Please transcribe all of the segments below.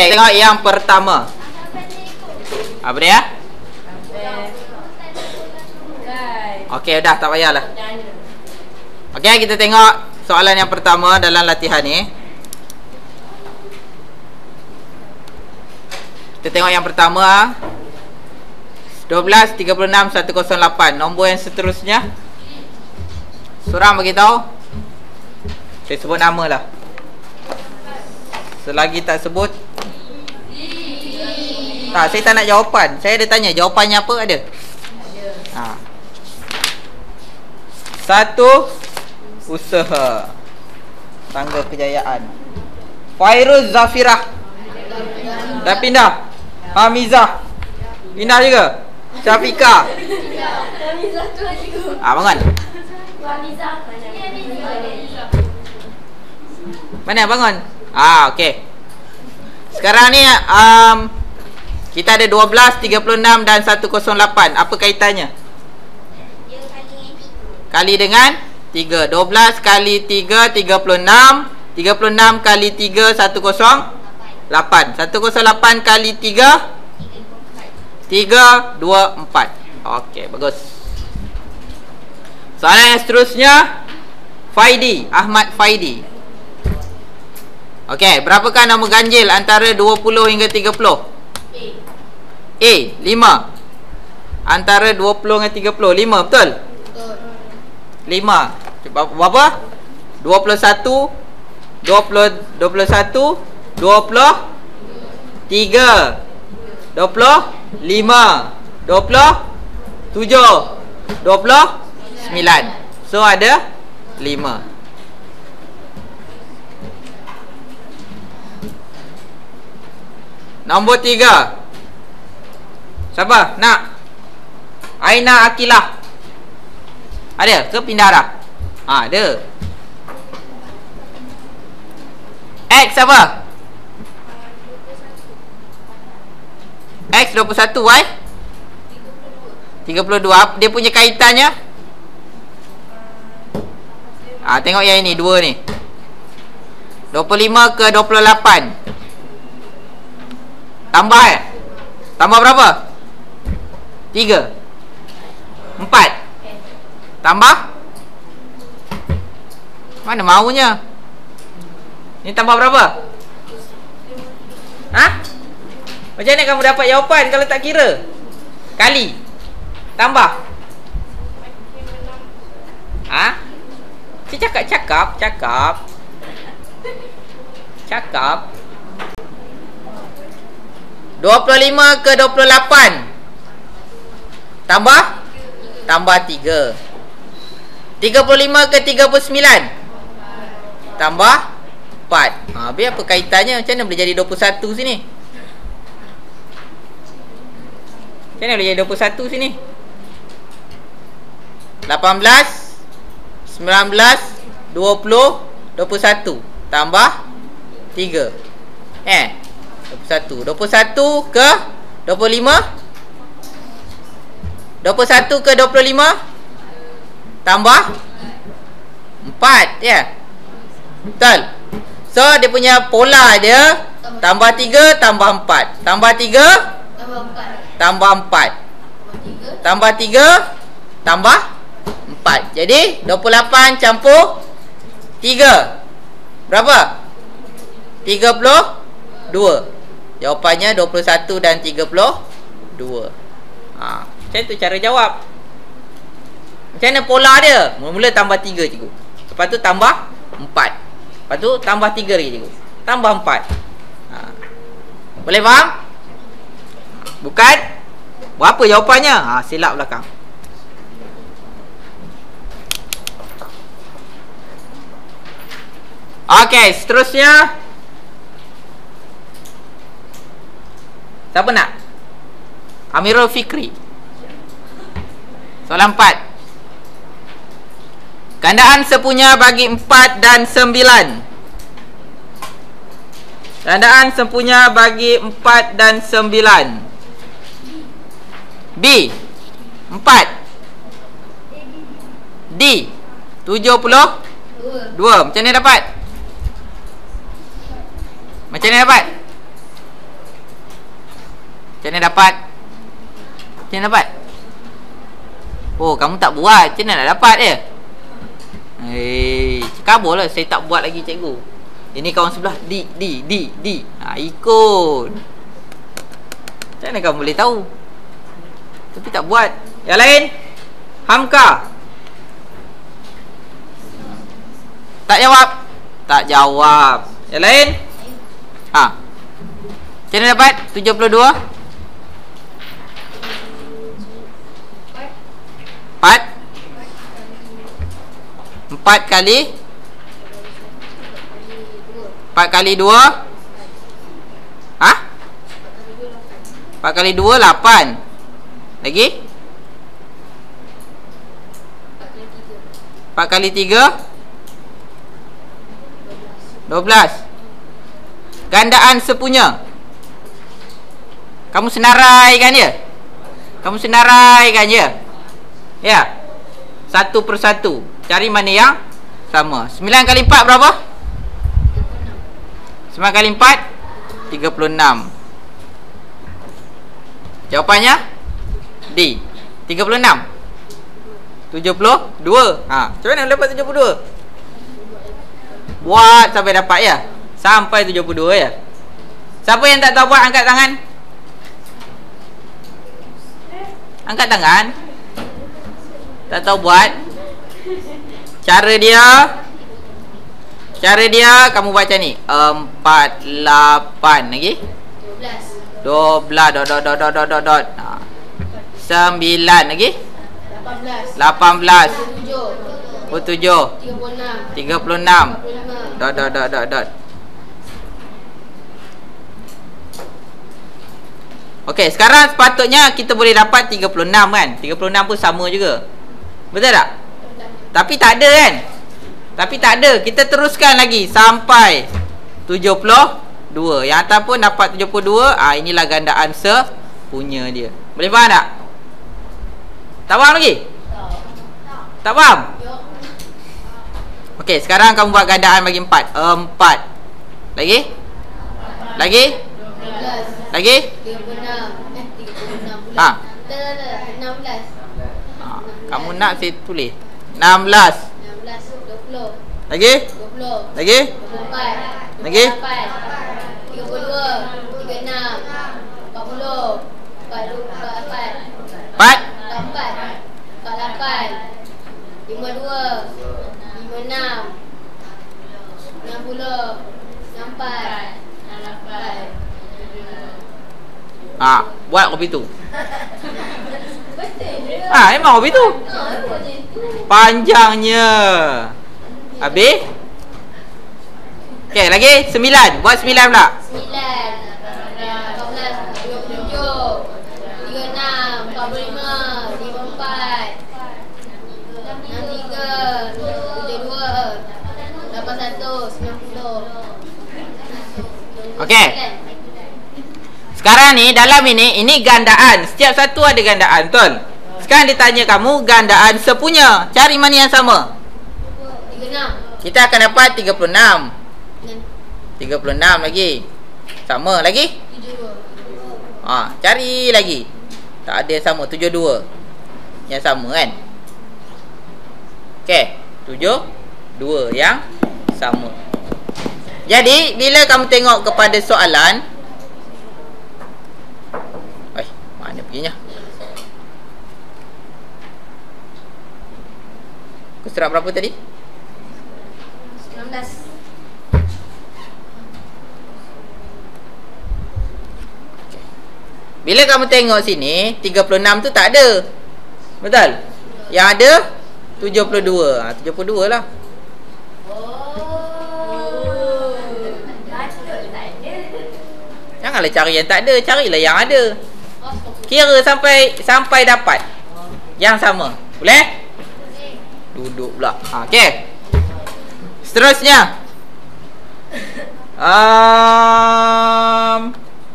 Okey, tengok yang pertama. Apa dia? Okey, dah tak payahlah. Okey, kita tengok soalan yang pertama dalam latihan ni. Kita tengok yang pertama. 12 36 108. Nombor yang seterusnya. Seorang bagi tahu. Saya sebut nama lah. Selagi tak sebut Tak, saya tak nak jawapan. Saya ada tanya, jawapannya apa ada? Ha. Satu Usaha. Tangga kejayaan. Fairuz Zafirah. Dah pindah. Hamizah Pindah juga. Syafiqah. Ah, bangun. Mana bangun? Ah, okey. Sekarang ni um, kita ada 12, 36 dan 108. Apa kaitannya? Kali dengan 3. 12 kali 3 36. 36 kali 3 108. 108 kali 3 3 2 4. Okey, bagus. Soalan yang seterusnya Faidi, Ahmad Faidi. Okey, berapakah nama ganjil antara 20 hingga 30? A. A, 5. Antara 20 dengan 30, 5, betul? Betul. 5. Cuba berapa? 21 20 21 20 3 20 5 20 7 20 9 So ada 5 Nombor tiga Siapa? Nak? Aina Akilah Ada ke pindah dah? Ha, ada X apa? X 21 Y 32 Dia punya kaitannya Ah, Tengok yang ini Dua ni 25 ke 28 Tambah eh? Tambah berapa? Tiga Empat Tambah? Mana maunya? Ni tambah berapa? Ha? Macam mana kamu dapat jawapan kalau tak kira? Kali Tambah Ha? Si cakap cakap Cakap Cakap 25 ke 28 Tambah? Tambah 3 35 ke 39 Tambah 4 ha, Habis apa kaitannya? Macam mana boleh jadi 21 sini? Macam mana boleh jadi 21 sini? 18 19 20 21 Tambah 3 Eh 21 21 ke 25 21 ke 25 Tambah? 4 Ya. Betul. So dia punya pola dia Tambah 3 Tambah 4 Tambah 3 Tambah 4 Tambah 3 Tambah 4 Jadi 28 campur 3 Berapa? 32 Jawapannya 21 dan 32 ha. Macam tu cara jawab Macam mana pola dia Mula-mula tambah 3 cikgu Lepas tu tambah 4 Lepas tu tambah 3 lagi cikgu Tambah 4 ha. Boleh faham? Bukan? Berapa jawapannya? Ha, silap belakang Okey, seterusnya Siapa nak? Amirul Fikri Soalan 4 Kandaan sepunya bagi 4 dan 9 Kandaan sepunya bagi 4 dan 9 B 4 D 70 2 Macam ni dapat? Macam ni dapat? Macam mana dapat? Macam mana dapat? Oh, kamu tak buat. Macam mana nak dapat dia? Hei, kabur lah. Saya tak buat lagi cikgu. Ini kawan sebelah. Di, di, di, di. Ha, ikut. Macam mana kamu boleh tahu? Tapi tak buat. Yang lain? Hamka. Tak jawab. Tak jawab. Yang lain? Ha. Macam mana dapat? 72. Empat. Empat kali. Empat kali dua. Hah? Empat kali dua lapan. Lagi? Empat kali tiga? Dua belas. Gandaan sepunya. Kamu senaraikan dia. Kamu senaraikan dia Ya. Satu persatu. Cari mana yang Sama. Sembilan kali empat berapa? Sembilan kali empat Tiga puluh enam. Jawapannya D Tiga puluh enam. Tujuh puluh dua. Ha. Macam mana dapat tujuh puluh dua? Buat sampai dapat ya? Sampai tujuh puluh dua ya? Siapa yang tak tahu buat angkat tangan? Angkat tangan tak tahu buat. Cara dia. Cara dia Kamu baca ni. Empat Lapan Lagi? Dua belas. Dot dot dot dot dot dot dot ha. Sembilan Lagi? Lapan belas. Puluh tujuh Tiga puluh enam. Dot dot dot dot dot. Okey, sekarang sepatutnya kita boleh dapat 36 kan? 36 pun sama juga. Betul tak? Tapi tak ada kan? Tapi tak ada. Kita teruskan lagi sampai 72. Yang atas pun dapat 72. Ah inilah gandaan sepunya dia. Boleh faham tak? Tak faham lagi? Tak faham? Okey, sekarang kamu buat gandaan bagi 4. 4. Lagi? Lagi? Lagi? 36. Eh, 36 Ha. Tak, tak, tak. 16. Kamu nak saya tulis 16 16 20 Lagi 20 Lagi 24 Lagi 32 36 40 44 4 44 48 52 56 60 64 Ah, buat kopi tu. Ha, memang hobi tu. Panjangnya. Habis? Okey, lagi sembilan. Buat sembilan pula. Sembilan. Okey. Sekarang ni dalam ini ini gandaan. Setiap satu ada gandaan, betul? Sekarang dia tanya kamu gandaan sepunya. Cari mana yang sama? 36. Kita akan dapat 36. 36 lagi. Sama lagi? 72. Ha, cari lagi. Tak ada yang sama 72. Yang sama kan? Okey, 72 yang sama. Jadi, bila kamu tengok kepada soalan Eh, mana perginya? Surat berapa tadi? 19 Bila kamu tengok sini 36 tu tak ada. Betul? Yang ada 72 ha, 72 lah. Janganlah cari yang tak ada Carilah yang ada. Kira sampai Sampai dapat. Yang sama. Boleh? Duduk pula ha, Okay Seterusnya. Um,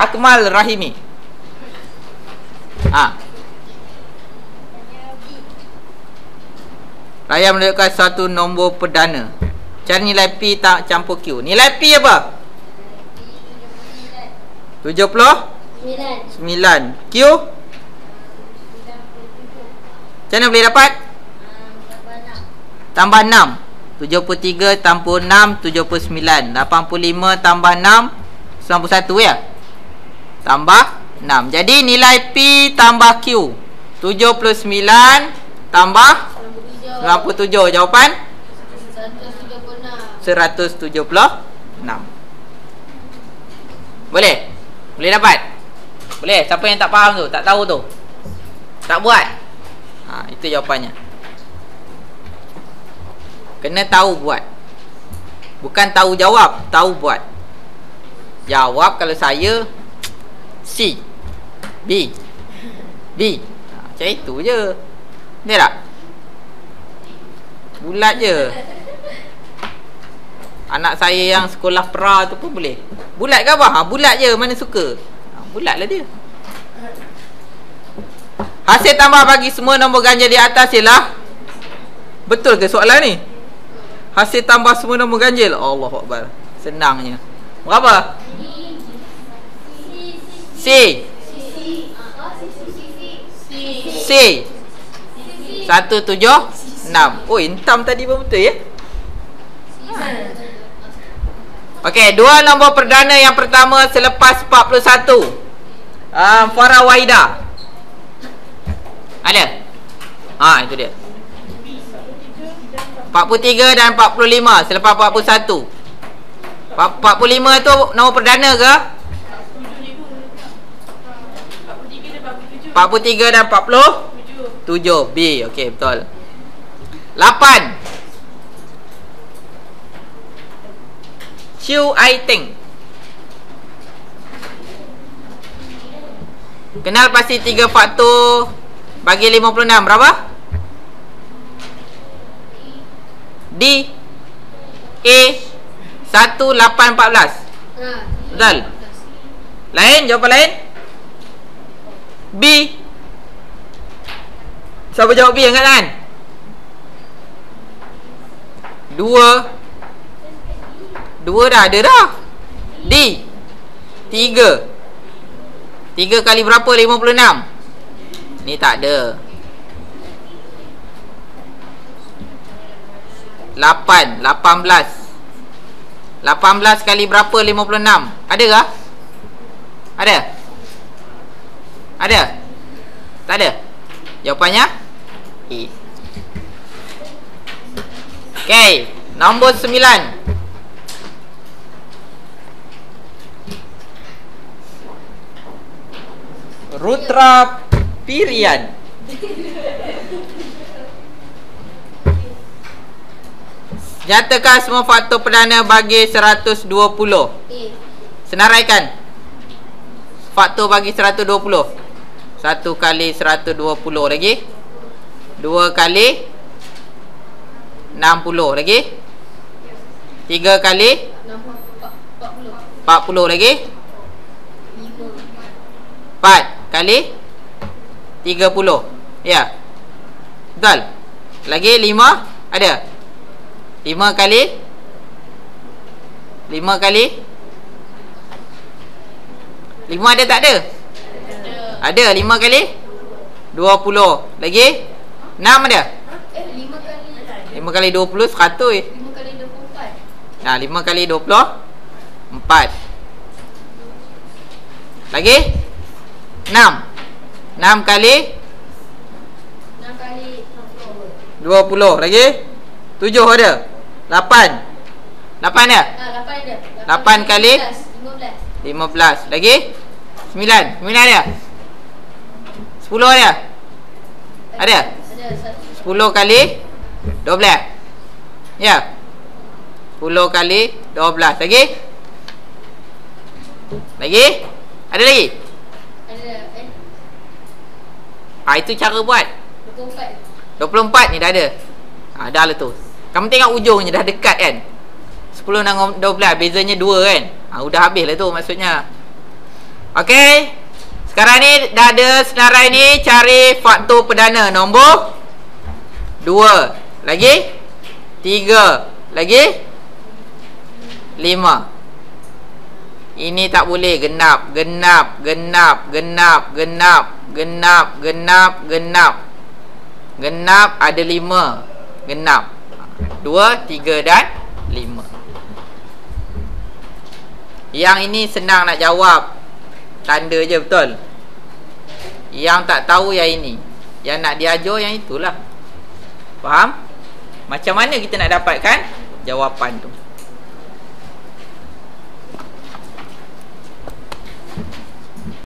Akmal Rahimi. Ha. Raya menunjukkan satu nombor perdana. Cari nilai P tak campur Q Nilai P apa? 70 Sembilan. 9 Q Macam mana boleh dapat? Tambah 6 73 tambah 6 79 85 tambah 6 91 ya Tambah 6 Jadi nilai P tambah Q 79 Tambah 97 Jawapan? 176 Boleh? Boleh dapat? Boleh? Siapa yang tak faham tu? Tak tahu tu? Tak buat? Ha, itu jawapannya Kena tahu buat. Bukan tahu jawab Tahu buat. Jawab kalau saya C. B. B. Macam itu je. Betul tak? Bulat je. Anak saya yang sekolah pra tu pun boleh. Bulat ke apa? Ha, bulat je mana suka. Ha, Bulat lah dia. Hasil tambah bagi semua nombor ganjil di atas ialah Betul ke soalan ni? Hasil tambah semua nombor ganjil? Allah Akbar. Senangnya. Berapa? C. C. Satu tujuh Enam. Oh intam tadi pun betul ya? Okey, dua nombor perdana yang pertama selepas 41 um, Farah Wahida ada? Ha, itu dia. 43 dan 45 selepas 41. 45 tu nombor perdana ke? 43 dan 40 7 B okey betul 8 Chiu Ai Teng Kenal pasti tiga faktor Bagi 56 berapa? D A 1814 Betul? Lain? Jawapan lain? B Siapa jawab B angkat tangan? Dua Dua dah ada dah D Tiga Tiga kali berapa? 56 Ni tak ada Lapan Lapan belas Lapan belas kali berapa? 56 Ada kah? Ada? Ada? Tak ada? Jawapannya? A Okay Nombor sembilan Rutra Pirian Nyatakan semua faktor perdana bagi 120 Senaraikan. Faktor bagi 120 1 kali 120 lagi. 2 kali 60 lagi. 3 kali 40 lagi. 4 kali 30 Ya. Betul. Lagi 5 Ada 5 kali? 5 kali? 5 ada tak ada? Ada. 5 kali? 20 Lagi? 6 ada? 5 kali. 20 100 eh. 5 kali 24 Nah 5 kali 20 4 Lagi? 6 6 kali? 6 kali 20 Lagi? 7 ada 8 8 ada? Ah, 8 ada. 8 kali? 15. 15 Lagi 9 9 ada? 10 ada? Ada? 10 kali 12 Ya 10 kali 12 Lagi? Lagi? Ada lagi? Ada Ha, itu cara buat 24. 24 ni dah ada ha, Dah lah tu Kamu tengok ujungnya dah dekat kan? 10 dengan 12 Bezanya 2 kan? Ha, Udah habis lah tu maksudnya. Okey. Sekarang ni dah ada senarai ni Cari faktor perdana. Nombor 2 Lagi? 3 Lagi? 5 Ini tak boleh. Genap, genap, genap, genap, genap, genap, genap, genap. Genap ada lima. Genap. Dua, tiga dan lima. Yang ini senang nak jawab. Tanda je betul. Yang tak tahu yang ini. Yang nak diajar yang itulah. Faham? Macam mana kita nak dapatkan jawapan tu?